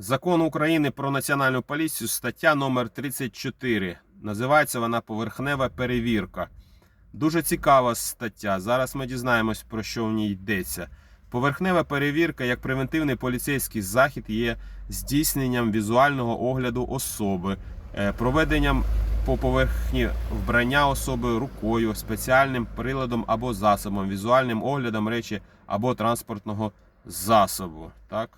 Закон України про національну поліцію, стаття номер 34. Називається вона поверхнева перевірка. Дуже цікава стаття. Зараз ми дізнаємось, про що в ній йдеться. Поверхнева перевірка як превентивний поліцейський захід є здійсненням візуального огляду особи, е, проведенням по поверхні вбрання особи рукою, спеціальним приладом або засобом, візуальним оглядом речі або транспортного засобу. Так?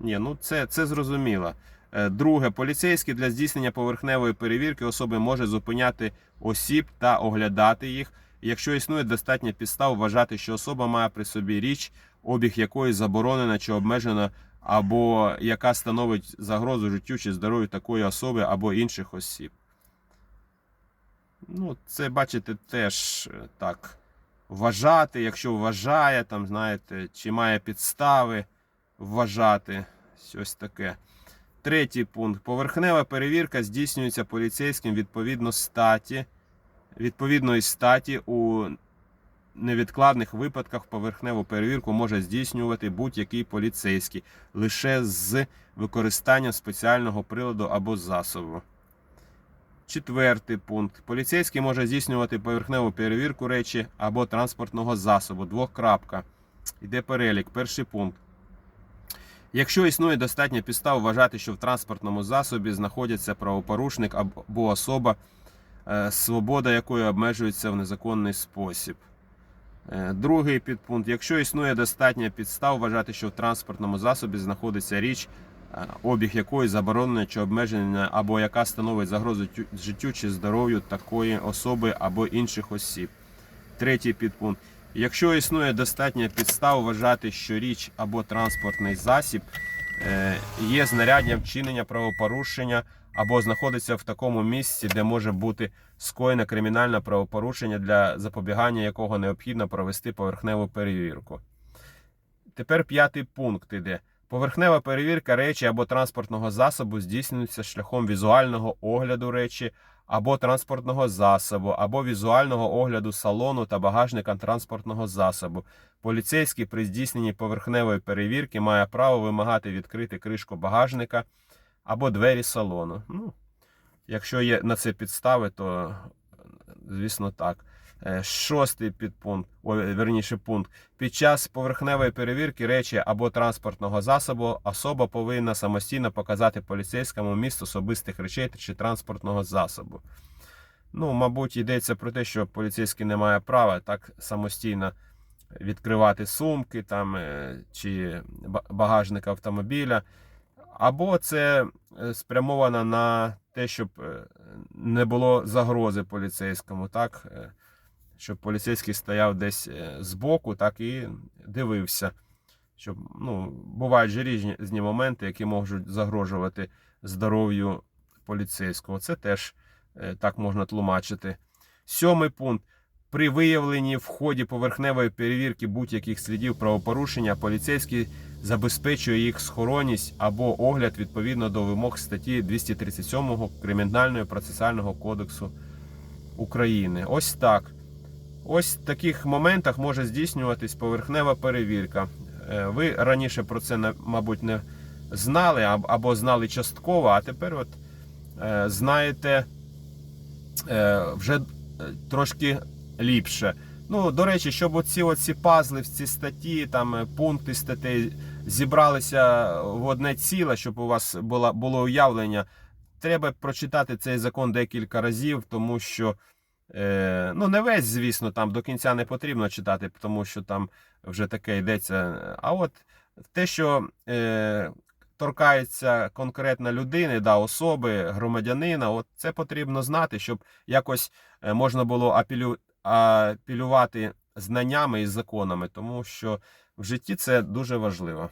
Ні, ну це, це зрозуміло. Е, Друге, поліцейський для здійснення поверхневої перевірки особи може зупиняти осіб та оглядати їх, якщо існує достатня підстав вважати, що особа має при собі річ, обіг якої заборонено чи обмежено, або яка становить загрозу життю чи здоров'ю такої особи або інших осіб. Ну, це бачите теж е, так. Вважати, якщо вважає, там, знаєте, чи має підстави вважати щось таке. Третій пункт. Поверхнева перевірка здійснюється поліцейським відповідно статі, відповідної статі у невідкладних випадках поверхневу перевірку може здійснювати будь-який поліцейський лише з використанням спеціального приладу або засобу. Четвертий пункт. Поліцейський може здійснювати поверхневу перевірку речі або транспортного засобу. Двокрапка. Іде перелік. Перший пункт. Якщо існує достатня підстав вважати, що в транспортному засобі знаходиться правопорушник або особа, е, свобода якої обмежується в незаконний спосіб. Е, Другий підпункт. Якщо існує достатня підстав вважати, що в транспортному засобі знаходиться річ, е, обіг якої заборонено чи обмежена, або яка становить загрозу життю чи здоров'ю такої особи або інших осіб. Третій підпункт. Якщо існує достатня підстав вважати, що річ або транспортний засіб е, є знаряддям вчинення правопорушення або знаходиться в такому місці, де може бути скоєне кримінальне правопорушення, для запобігання якого необхідно провести поверхневу перевірку. Тепер п'ятий пункт іде. Поверхнева перевірка речі або транспортного засобу здійснюється шляхом візуального огляду речі або транспортного засобу, або візуального огляду салону та багажника транспортного засобу. Поліцейський при здійсненні поверхневої перевірки має право вимагати відкрити кришку багажника або двері салону. Ну, якщо є на це підстави, то звісно так. Е, Шостий підпункт, ой, верніше пункт. Під час поверхневої перевірки речі або транспортного засобу особа повинна самостійно показати поліцейському місць особистих речей чи транспортного засобу. Ну, мабуть, йдеться про те, що поліцейський не має права так самостійно відкривати сумки там, е, чи ба- багажник автомобіля. Або це е, спрямовано на те, щоб не було загрози поліцейському, так? Щоб поліцейський стояв десь е, збоку, так і дивився. Щоб, ну, бувають же різні різні моменти, які можуть загрожувати здоров'ю поліцейського. Це теж е, так можна тлумачити. Сьомий пункт. При виявленні в ході поверхневої перевірки будь-яких слідів правопорушення поліцейський забезпечує їх схоронність або огляд відповідно до вимог статті 237 Кримінального процесуального кодексу України. Ось так. Ось в таких моментах може здійснюватись поверхнева перевірка. Е, Ви раніше про це, мабуть, не знали або знали частково, а тепер от е, знаєте е, вже трошки ліпше. Ну, до речі, щоб оці, оці пазли в ці статті, там пункти статей зібралися в одне ціле, щоб у вас було, було уявлення. Треба прочитати цей закон декілька разів, тому що е, ну не весь, звісно, там до кінця не потрібно читати, тому що там вже таке йдеться. А от те, що е, торкається конкретно людини, да, особи, громадянина, от це потрібно знати, щоб якось е, можна було апелю, апелювати знаннями і законами, тому що в житті це дуже важливо.